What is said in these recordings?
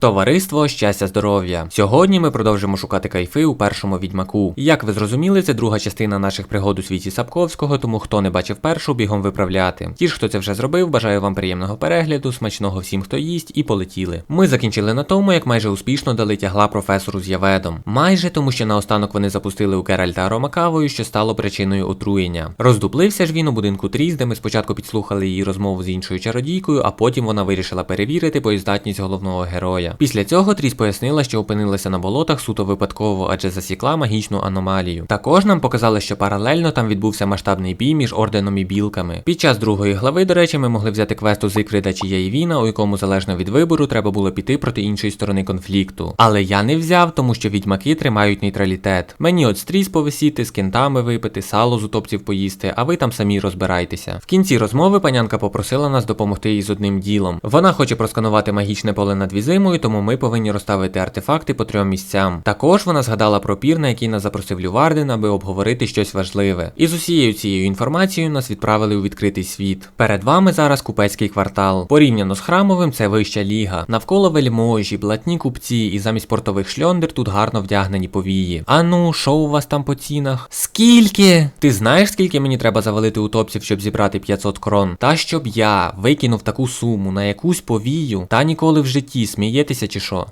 Товариство щастя здоров'я. Сьогодні ми продовжимо шукати кайфи у першому відьмаку. Як ви зрозуміли, це друга частина наших пригод у світі Сапковського, тому хто не бачив першу, бігом виправляти. Ті ж, хто це вже зробив, бажаю вам приємного перегляду, смачного всім, хто їсть, і полетіли. Ми закінчили на тому, як майже успішно дали тягла професору з Яведом. Майже тому, що наостанок вони запустили у Керальта аромакавою, що стало причиною отруєння. Роздуплився ж він у будинку Тріс, де ми спочатку підслухали її розмову з іншою чародійкою, а потім вона вирішила перевірити боєздатність головного героя. Після цього Тріс пояснила, що опинилася на болотах суто випадково, адже засікла магічну аномалію. Також нам показали, що паралельно там відбувся масштабний бій між орденом і білками. Під час другої глави, до речі, ми могли взяти квесту Зикрида чи Яєвіна, у якому залежно від вибору треба було піти проти іншої сторони конфлікту. Але я не взяв, тому що відьмаки тримають нейтралітет. Мені от стріс повисіти, з кентами випити, сало з утопців поїсти, а ви там самі розбирайтеся. В кінці розмови панянка попросила нас допомогти їй з одним ділом. Вона хоче просканувати магічне поле над візимою, тому ми повинні розставити артефакти по трьом місцям. Також вона згадала про пір, на який нас запросив Люварден, аби обговорити щось важливе. І з усією цією інформацією нас відправили у відкритий світ. Перед вами зараз купецький квартал. Порівняно з храмовим, це вища ліга. Навколо вельможі, блатні купці, і замість портових шльондер тут гарно вдягнені повії. А ну, що у вас там по цінах? Скільки? Ти знаєш, скільки мені треба завалити утопців, щоб зібрати 500 крон? Та щоб я викинув таку суму на якусь повію, та ніколи в житті смієтеся чи що?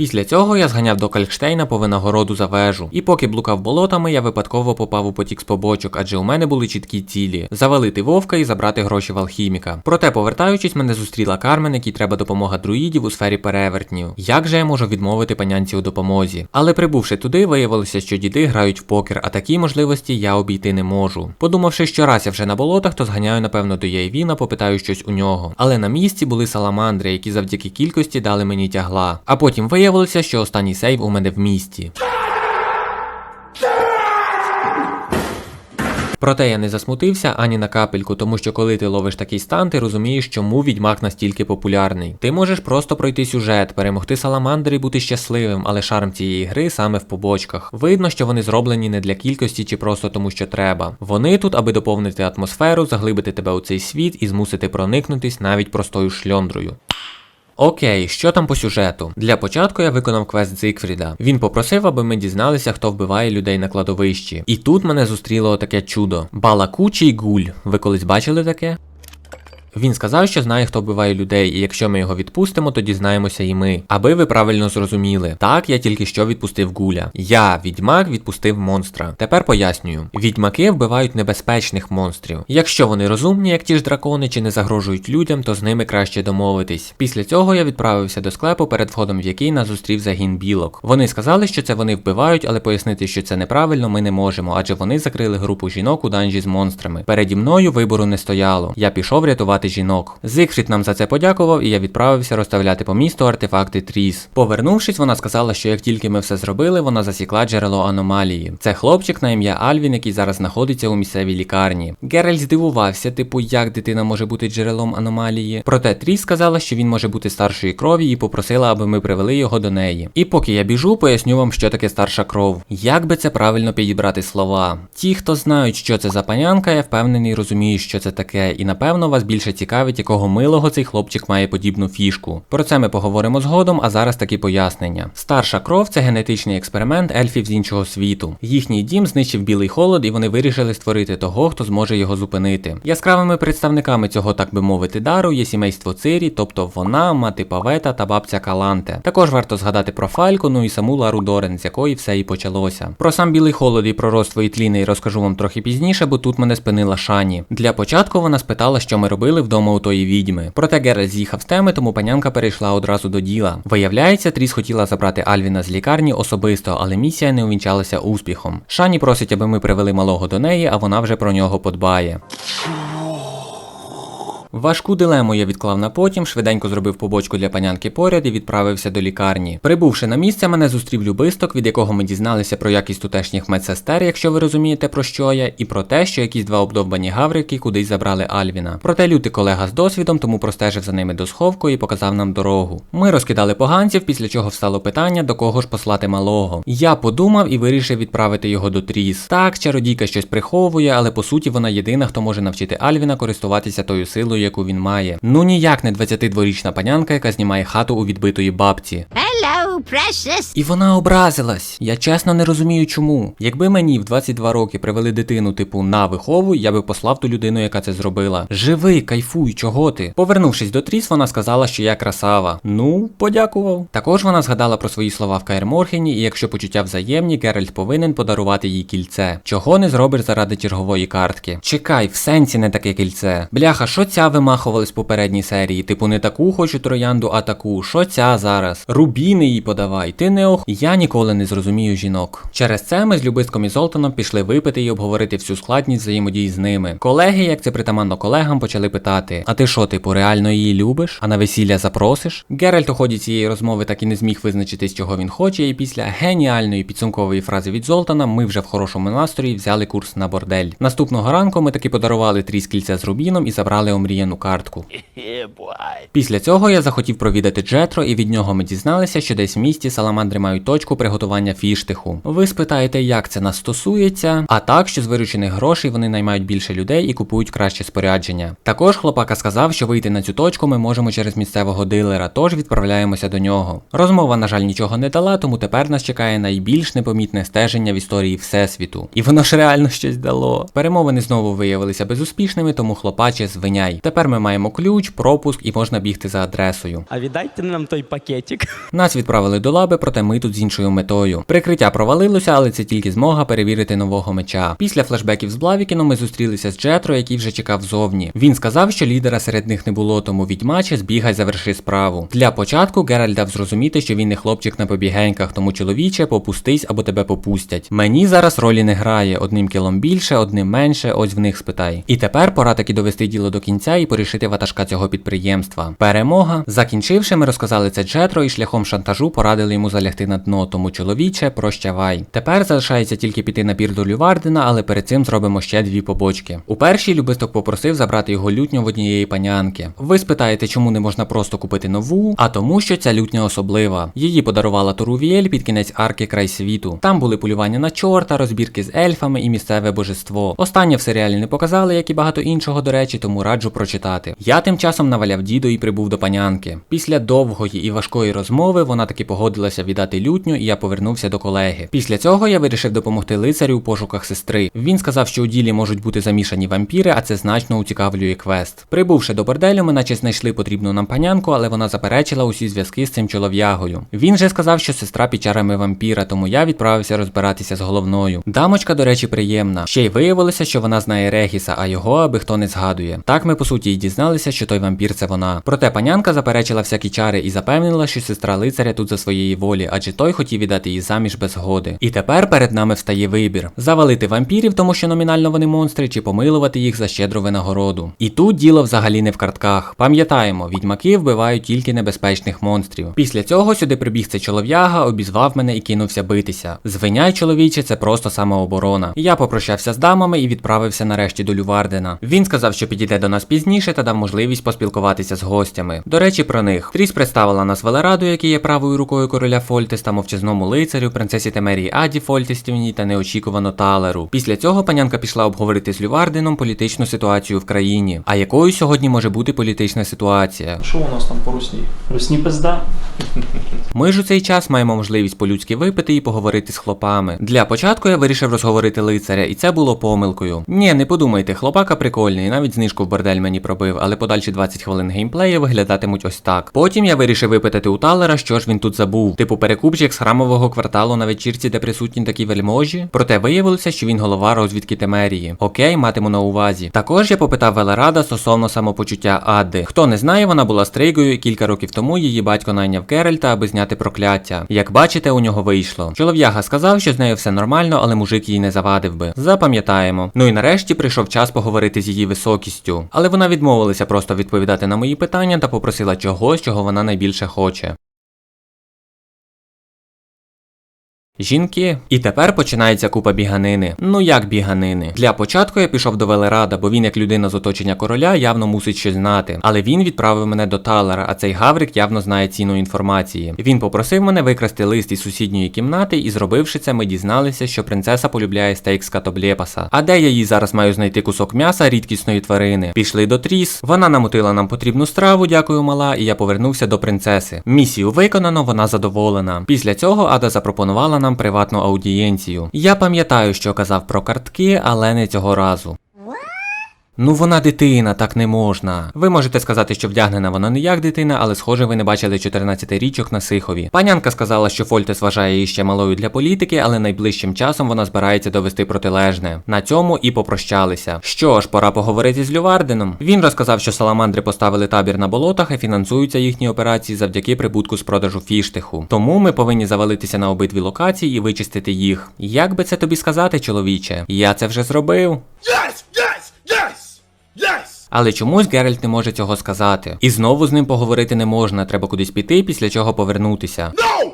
Після цього я зганяв до Кальштейна по винагороду за вежу. І поки блукав болотами, я випадково попав у потік з побочок, адже у мене були чіткі цілі: завалити вовка і забрати гроші в алхіміка. Проте, повертаючись, мене зустріла Кармен, якій треба допомога друїдів у сфері перевертнів. Як же я можу відмовити панянці у допомозі? Але прибувши туди, виявилося, що діди грають в покер, а такі можливості я обійти не можу. Подумавши, що раз я вже на болотах, то зганяю, напевно, до Яйвіна, попитаю щось у нього. Але на місці були саламандри, які завдяки кількості дали мені тягла. А потім виявилося, що останній сейв у мене в місті. Проте я не засмутився ані на капельку, тому що коли ти ловиш такий стан, ти розумієш, чому відьмак настільки популярний. Ти можеш просто пройти сюжет, перемогти саламандр і бути щасливим, але шарм цієї гри саме в побочках. Видно, що вони зроблені не для кількості чи просто тому, що треба. Вони тут, аби доповнити атмосферу, заглибити тебе у цей світ і змусити проникнутись навіть простою шльондрою. Окей, що там по сюжету? Для початку я виконав квест Зигфріда. Він попросив, аби ми дізналися, хто вбиває людей на кладовищі. І тут мене зустріло таке чудо. Балакучий гуль. Ви колись бачили таке? Він сказав, що знає, хто вбиває людей, і якщо ми його відпустимо, то дізнаємося і ми. Аби ви правильно зрозуміли. Так, я тільки що відпустив гуля. Я, відьмак, відпустив монстра. Тепер пояснюю: відьмаки вбивають небезпечних монстрів. Якщо вони розумні, як ті ж дракони, чи не загрожують людям, то з ними краще домовитись. Після цього я відправився до склепу, перед входом в який нас зустрів загін білок. Вони сказали, що це вони вбивають, але пояснити, що це неправильно, ми не можемо, адже вони закрили групу жінок у данжі з монстрами. Переді мною вибору не стояло. Я пішов рятувати жінок. Зигфрід нам за це подякував, і я відправився розставляти по місту артефакти Тріс. Повернувшись, вона сказала, що як тільки ми все зробили, вона засікла джерело аномалії. Це хлопчик на ім'я Альвін, який зараз знаходиться у місцевій лікарні. Геральт здивувався, типу, як дитина може бути джерелом аномалії. Проте Тріс сказала, що він може бути старшої крові, і попросила, аби ми привели його до неї. І поки я біжу, поясню вам, що таке старша кров. Як би це правильно підібрати слова? Ті, хто знають, що це за панянка, я впевнений, розуміють, що це таке, і напевно вас більше цікавить, якого милого цей хлопчик має подібну фішку. Про це ми поговоримо згодом, а зараз такі пояснення. Старша кров це генетичний експеримент ельфів з іншого світу. Їхній дім знищив білий холод, і вони вирішили створити того, хто зможе його зупинити. Яскравими представниками цього, так би мовити, дару є сімейство Цирі, тобто вона, мати Павета та бабця Каланте. Також варто згадати про Фальку, ну і саму Лару Дорен, з якої все і почалося. Про сам білий холод і про рост тліни розкажу вам трохи пізніше, бо тут мене спинила Шані. Для початку вона спитала, що ми робили вдома у тої відьми. Проте Геральт з'їхав з теми, тому панянка перейшла одразу до діла. Виявляється, Тріс хотіла забрати Альвіна з лікарні особисто, але місія не увінчалася успіхом. Шані просить, аби ми привели малого до неї, а вона вже про нього подбає. Важку дилему я відклав на потім, швиденько зробив побочку для панянки поряд і відправився до лікарні. Прибувши на місце, мене зустрів любисток, від якого ми дізналися про якість тутешніх медсестер, якщо ви розумієте про що я, і про те, що якісь два обдовбані гаврики кудись забрали Альвіна. Проте лютий колега з досвідом, тому простежив за ними до сховку і показав нам дорогу. Ми розкидали поганців, після чого встало питання, до кого ж послати малого. Я подумав і вирішив відправити його до Тріс. Так, чародійка щось приховує, але по суті вона єдина, хто може навчити Альвіна користуватися тою силою яку він має. Ну ніяк не 22-річна панянка, яка знімає хату у відбитої бабці. Hello, precious. І вона образилась. Я чесно не розумію чому. Якби мені в 22 роки привели дитину, типу на виховуй, я би послав ту людину, яка це зробила. Живи, кайфуй, чого ти? Повернувшись до Тріс, вона сказала, що я красава. Ну, подякував. Також вона згадала про свої слова в Каер Морхені, і якщо почуття взаємні, Геральт повинен подарувати їй кільце. Чого не зробиш заради чергової картки? Чекай, в сенсі не таке кільце. Бляха, що ця вимахувалась в попередній серії? Типу не таку хочу троянду, а таку. Що ця зараз? Рубіни їй подавай. Ти не ох. Я ніколи не зрозумію жінок. Через це ми з Любиском і Золтаном пішли випити і обговорити всю складність взаємодії з ними. Колеги, як це притаманно колегам, почали питати: А ти що, типу, реально її любиш? А на весілля запросиш? Геральт у ході цієї розмови так і не зміг визначитись, чого він хоче, і після геніальної підсумкової фрази від Золтана ми вже в хорошому настрої взяли курс на бордель. Наступного ранку ми таки подарували тріс кільця з рубіном і забрали омріяну картку. Після цього я захотів провідати Джетро, і від нього ми дізналися, що десь в місті саламандри мають точку приготування фіштиху. Ви спитаєте, як це нас стосується? А так, що з виручених грошей вони наймають більше людей і купують краще спорядження. Також хлопака сказав, що вийти на цю точку ми можемо через місцевого дилера, тож відправляємося до нього. Розмова, на жаль, нічого не дала, тому тепер нас чекає найбільш непомітне стеження в історії Всесвіту. І воно ж реально щось дало. Перемовини знову виявилися безуспішними, тому хлопаче звиняй. Тепер ми маємо ключ, пропуск і можна бігти за адресою. А віддайте нам той пакетик. Нас відправили до лаби, проте ми тут з іншою метою. Прикриття провалилося, але це тільки змога перевірити нового меча. Після флешбеків з Блавікіном ми зустрілися з Джетро, який вже чекав зовні. Він сказав, що лідера серед них не було, тому відьмаче збігай, заверши справу. Для початку Геральт дав зрозуміти, що він не хлопчик на побігеньках, тому чоловіче попустись або тебе попустять. Мені зараз ролі не грає, одним кілом більше, одним менше, ось в них спитай. І тепер пора таки довести діло до кінця і порішити ватажка цього підприємства. Перемога. Закінчивши, ми розказали це Джетро і шляхом шантажу порадили йому залягти на дно, тому чоловіче, прощавай. Тепер залишається тільки піти на бір до Лювардена, але перед цим зробимо ще дві побочки. У першій Любисток попросив забрати його лютню в однієї панянки. Ви спитаєте, чому не можна просто купити нову? А тому, що ця лютня особлива. Її подарувала Торувіель під кінець арки край світу. Там були полювання на чорта, розбірки з ельфами і місцеве божество. Останнє в серіалі не показали, як і багато іншого, до речі, тому раджу прочитати. Я тим часом наваляв дідо і прибув до панянки. Після довгої і важкої розмови вона таки погодилася віддати лютню, і я повернувся до колеги. Після цього я вирішив допомогти лицарю у пошуках сестри. Він сказав, що у ділі можуть бути замішані вампіри, а це значно уцікавлює квест. Прибувши до борделю, ми наче знайшли потрібну нам панянку, але вона заперечила усі зв'язки з цим чолов'ягою. Він же сказав, що сестра під чарами вампіра, тому я відправився розбиратися з головною. Дамочка, до речі, приємна. Ще й виявилося, що вона знає Регіса, а його аби хто не згадує. Так ми по суті й дізналися, що той вампір це вона. Проте панянка заперечила всякі чари і запевнила, що сестра лицаря тут за своєї волі, адже той хотів віддати її заміж без згоди. І тепер перед нами встає вибір: завалити вампірів, тому що номінально вони монстри, чи помилувати їх за щедру винагороду. І тут діло взагалі не в картках. Пам'ятаємо, відьмаки вбивають тільки небезпечних монстрів. Після цього сюди прибіг цей чолов'яга, обізвав мене і кинувся битися. Звиняй, чоловіче, це просто самооборона. Я попрощався з дамами і відправився нарешті до Лювардена. Він сказав, що підійде до нас пізніше та дав можливість поспілкуватися з гостями. До речі, про них. Тріс представила нас Велераду, який є правою рукою короля Фольтеста, мовчазному лицарю, принцесі Темерії Аді Фольтестівній та неочікувано Талеру. Після цього панянка пішла обговорити з Лювардином політичну ситуацію в країні. А якою сьогодні може бути політична ситуація? Що у нас там по русні? Русні пизда? Ми ж у цей час маємо можливість по-людськи випити і поговорити з хлопами. Для початку я вирішив розговорити лицаря, і це було помилкою. Ні, не подумайте, хлопака прикольний, навіть знижку в бордель мені пробив, але подальші 20 хвилин геймплею виглядатимуть ось так. Потім я вирішив випитати у Талера, що ж він тут забув. Типу перекупчик з храмового кварталу на вечірці, де присутні такі вельможі. Проте виявилося, що він голова розвідки Темерії. Окей, матиму на увазі. Також я попитав Велерада стосовно самопочуття Адди. Хто не знає, вона була стригою і кілька років тому її батько найняв Керальта, аби зняти прокляття. Як бачите, у нього вийшло. Чолов'яга сказав, що з нею все нормально, але мужик їй не завадив би. Запам'ятаємо. Ну і нарешті прийшов час поговорити з її високістю. Але вона відмовилася просто відповідати на мої питання та попросила чогось, чого вона найбільше хоче. Жінки. І тепер починається купа біганини. Ну як біганини? Для початку я пішов до Велерада, бо він, як людина з оточення короля, явно мусить щось знати. Але він відправив мене до Талера, а цей Гаврик явно знає ціну інформації. Він попросив мене викрасти лист із сусідньої кімнати, і зробивши це, ми дізналися, що принцеса полюбляє стейк з катоблєпаса. А де я їй зараз маю знайти кусок м'яса рідкісної тварини? Пішли до Тріс. Вона намотила нам потрібну страву, дякую, мала, і я повернувся до принцеси. Місію виконано, вона задоволена. Після цього Ада запропонувала нам приватну аудієнцію. Я пам'ятаю, що казав про картки, але не цього разу. Ну вона дитина, так не можна. Ви можете сказати, що вдягнена вона не як дитина, але схоже, ви не бачили 14-річок на Сихові. Панянка сказала, що Фольтес вважає її ще малою для політики, але найближчим часом вона збирається довести протилежне. На цьому і попрощалися. Що ж, пора поговорити з Люварденом. Він розказав, що саламандри поставили табір на болотах і фінансуються їхні операції завдяки прибутку з продажу фіштиху. Тому ми повинні завалитися на обидві локації і вичистити їх. Як би це тобі сказати, чоловіче? Я це вже зробив. Yes, yes, yes. Але чомусь Геральт не може цього сказати. І знову з ним поговорити не можна, треба кудись піти, після чого повернутися. No,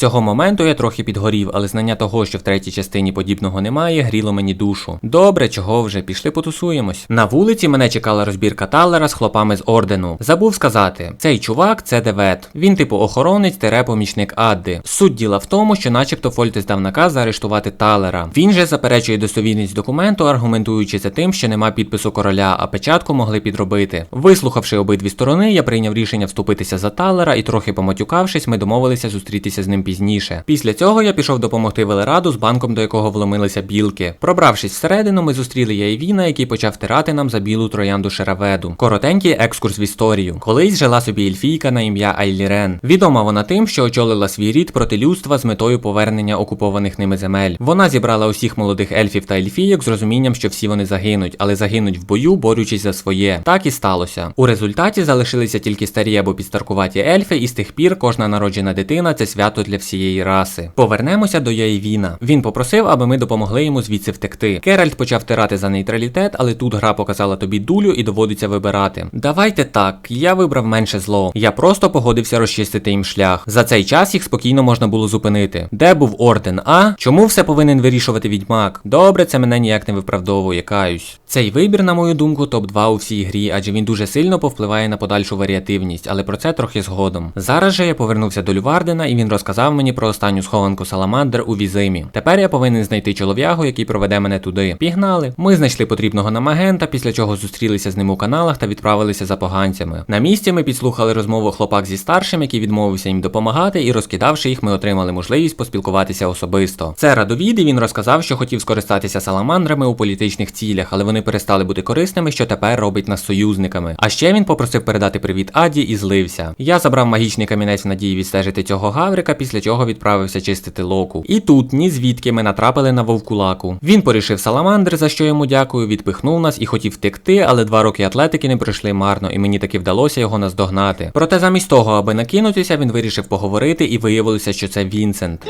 цього моменту я трохи підгорів, але знання того, що в третій частині подібного немає, гріло мені душу. Добре, чого вже, пішли потусуємось. На вулиці мене чекала розбірка Талера з хлопами з ордену. Забув сказати, цей чувак це Девет. Він типу охоронець тере помічник Адди. Суть діла в тому, що начебто Фольтес дав наказ заарештувати Талера. Він же заперечує достовірність документу, аргументуючи це тим, що нема підпису короля, а печатку могли підробити. Вислухавши обидві сторони, я прийняв рішення вступитися за Талера і трохи поматюкавшись, ми домовилися зустрітися з ним пізніше. Після цього я пішов допомогти Велераду з банком, до якого вломилися білки. Пробравшись всередину, ми зустріли Яйвіна, який почав тирати нам за білу троянду Шераведу. Коротенький екскурс в історію. Колись жила собі ельфійка на ім'я Айлірен. Відома вона тим, що очолила свій рід проти людства з метою повернення окупованих ними земель. Вона зібрала усіх молодих ельфів та ельфійок з розумінням, що всі вони загинуть, але загинуть в бою, борючись за своє. Так і сталося. У результаті залишилися тільки старі або підстаркуваті ельфи, і з тих пір кожна народжена дитина це свято для всієї раси. Повернемося до Яйвіна. Він попросив, аби ми допомогли йому звідси втекти. Керальд почав тирати за нейтралітет, але тут гра показала тобі дулю і доводиться вибирати. Давайте так, я вибрав менше зло. Я просто погодився розчистити їм шлях. За цей час їх спокійно можна було зупинити. Де був орден? А? Чому все повинен вирішувати відьмак? Добре, це мене ніяк не виправдовує, каюсь. Цей вибір, на мою думку, топ-2 у всій грі, адже він дуже сильно повпливає на подальшу варіативність, але про це трохи згодом. Зараз же я повернувся до Лювардена і він розказав мені про останню схованку Саламандр у Візимі. Тепер я повинен знайти чолов'ягу, який проведе мене туди. Пігнали. Ми знайшли потрібного нам агента, після чого зустрілися з ним у каналах та відправилися за поганцями. На місці ми підслухали розмову хлопак зі старшим, який відмовився їм допомагати, і розкидавши їх, ми отримали можливість поспілкуватися особисто. Це радовід, і він розказав, що хотів скористатися саламандрами у політичних цілях, але вони перестали бути корисними, що тепер робить нас союзниками. А ще він попросив передати привіт Аді і злився. Я забрав магічний камінець в надії відстежити цього гаврика, після чого відправився чистити локу. І тут, ні звідки ми натрапили на вовкулаку. Він порішив саламандр, за що йому дякую, відпихнув нас і хотів втекти, але два роки атлетики не пройшли марно, і мені таки вдалося його наздогнати. Проте замість того, аби накинутися, він вирішив поговорити, і виявилося, що це Вінсент.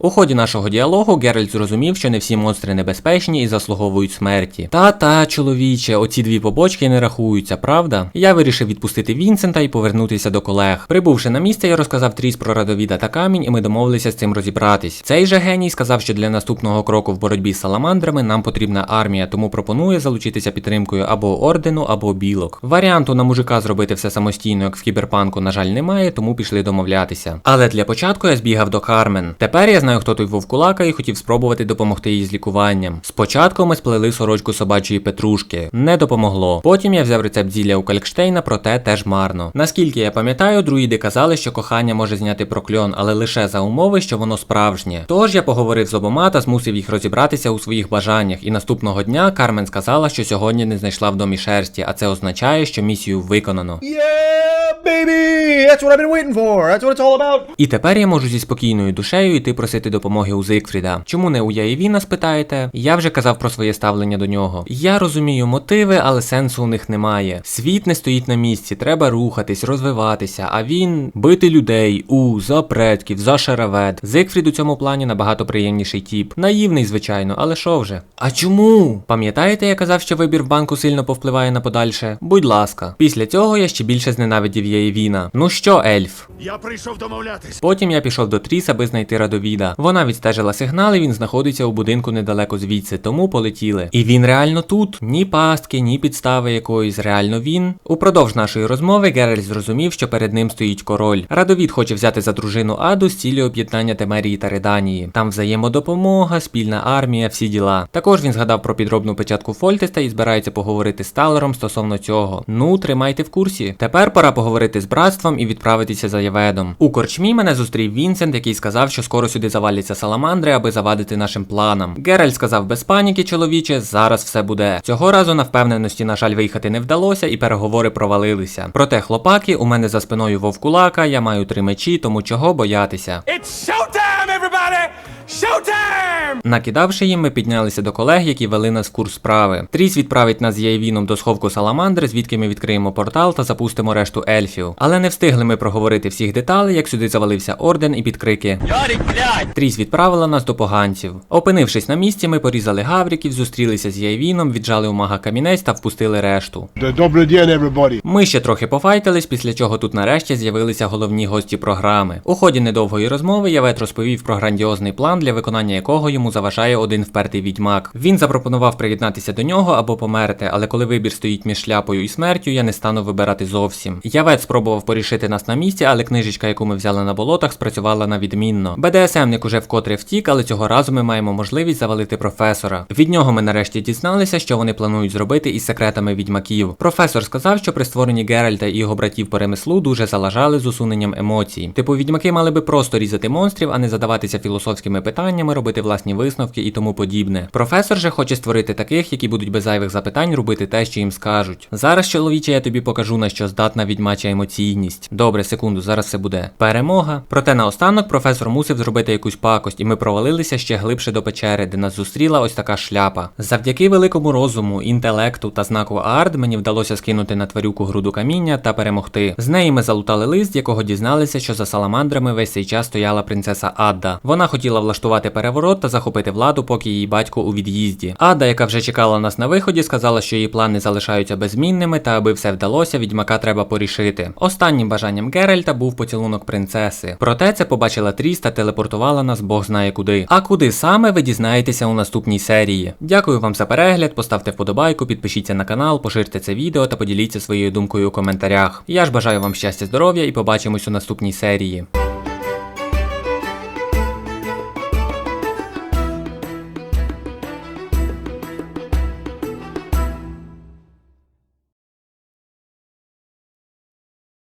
У ході нашого діалогу Геральт зрозумів, що не всі монстри небезпечні і заслуговують смерті. Та-та, чоловіче, оці дві побочки не рахуються, правда? Я вирішив відпустити Вінсента і повернутися до колег. Прибувши на місце, я розказав тріс про радовіда та камінь, і ми домовилися з цим розібратись. Цей же геній сказав, що для наступного кроку в боротьбі з саламандрами нам потрібна армія, тому пропонує залучитися підтримкою або ордену, або білок. Варіанту на мужика зробити все самостійно, як в кіберпанку, на жаль, немає, тому пішли домовлятися. Але для початку я збігав до Кармен. Тепер я знаю, хто той вовкулака, і хотів спробувати допомогти їй з лікуванням. Спочатку ми сплели сорочку собачої петрушки, не допомогло. Потім я взяв рецепт зілля у Калькштейна, проте теж марно. Наскільки я пам'ятаю, друїди казали, що кохання може зняти прокльон, але лише за умови, що воно справжнє. Тож я поговорив з обома та змусив їх розібратися у своїх бажаннях. І наступного дня Кармен сказала, що сьогодні не знайшла в домі шерсті, а це означає, що місію виконано. Yeah, baby! That's what I've been waiting for. That's what it's all about. І тепер я можу зі спокійною душею йти просити допомоги у Зигфріда. Чому не у Яєвіна, спитаєте? Я вже казав про своє ставлення до нього. Я розумію мотиви, але сенсу у них немає. Світ не стоїть на місці, треба рухатись, розвиватися, а він бити людей, у, за предків, за шаравет. Зигфрід у цьому плані набагато приємніший тіп. Наївний, звичайно, але що вже? А чому? Пам'ятаєте, я казав, що вибір в банку сильно повпливає на подальше? Будь ласка. Після цього я ще більше зненавидів Єєвіна. Ну що, ельф? Я прийшов домовлятись. Потім я пішов до Тріс, аби знайти Радовіда. Вона відстежила сигнал, і він знаходиться у будинку недалеко звідси, тому полетіли. І він реально тут. Ні пастки, ні підстави якоїсь, реально він. Упродовж нашої розмови Геральт зрозумів, що перед ним стоїть король. Радовід хоче взяти за дружину Аду з цілі об'єднання Темерії та Реданії. Там взаємодопомога, спільна армія, всі діла. Також він згадав про підробну печатку Фольтеста і збирається поговорити з Талером стосовно цього. Ну, тримайте в курсі. Тепер пора поговорити з братством і відправитися за Єведом. У корчмі мене зустрів Вінсент, який сказав, що скоро сюди заваляться саламандри, аби завадити нашим планам. Геральт сказав без паніки, чоловіче, зараз все буде. Цього разу на впевненості, на жаль, виїхати не вдалося, і переговори провалилися. Проте, хлопаки, у мене за спиною вовкулака, я маю три мечі, тому чого боятися. It's showtime! Накидавши їм, ми піднялися до колег, які вели нас в курс справи. Тріс відправить нас з Яйвіном до сховку Саламандри, звідки ми відкриємо портал та запустимо решту ельфів. Але не встигли ми проговорити всіх деталей, як сюди завалився орден і підкрики. Ярик, блядь! Тріс відправила нас до поганців. Опинившись на місці, ми порізали гавриків, зустрілися з Яйвіном, віджали у мага камінець та впустили решту. Добрий день, everybody. Ми ще трохи пофайтились, після чого тут нарешті з'явилися головні гості програми. У ході недовгої розмови Явет розповів про грандіозний план, для виконання якого йому заважає один впертий відьмак. Він запропонував приєднатися до нього або померти, але коли вибір стоїть між шляпою і смертю, я не стану вибирати зовсім. Явет спробував порішити нас на місці, але книжечка, яку ми взяли на болотах, спрацювала на відмінно. БДСМник уже вкотре втік, але цього разу ми маємо можливість завалити професора. Від нього ми нарешті дізналися, що вони планують зробити із секретами відьмаків. Професор сказав, що при створенні Геральта і його братів по ремеслу дуже залажали з усуненням емоцій. Типу, відьмаки мали би просто різати монстрів, а не задаватися філософськими питаннями, робити власні висновки і тому подібне. Професор же хоче створити таких, які будуть без зайвих запитань робити те, що їм скажуть. Зараз, чоловіче, я тобі покажу на що здатна відьмача емоційність. Добре, секунду, зараз все буде. Перемога. Проте наостанок професор мусив зробити якусь пакость, і ми провалилися ще глибше до печери, де нас зустріла ось така шляпа. Завдяки великому розуму, інтелекту та знаку Ард мені вдалося скинути на тварюку груду каміння та перемогти. З неї ми залутали лист, якого дізналися, що за саламандрами весь цей час стояла принцеса Адда. Вона хотіла влаштувати переворот та захопити владу, поки її батько у від'їзді. Адда, яка вже чекала нас на виході, сказала, що її плани залишаються безмінними, та аби все вдалося, відьмака треба порішити. Останнім бажанням Геральта був поцілунок принцеси. Проте це побачила Тріс та телепортувала нас Бог знає куди. А куди саме ви дізнаєтеся у наступній серії. Дякую вам за перегляд, поставте вподобайку, підпишіться на канал, поширте це відео та поділіться своєю думкою у коментарях. Я ж бажаю вам щастя, здоров'я і побачимось у наступній серії.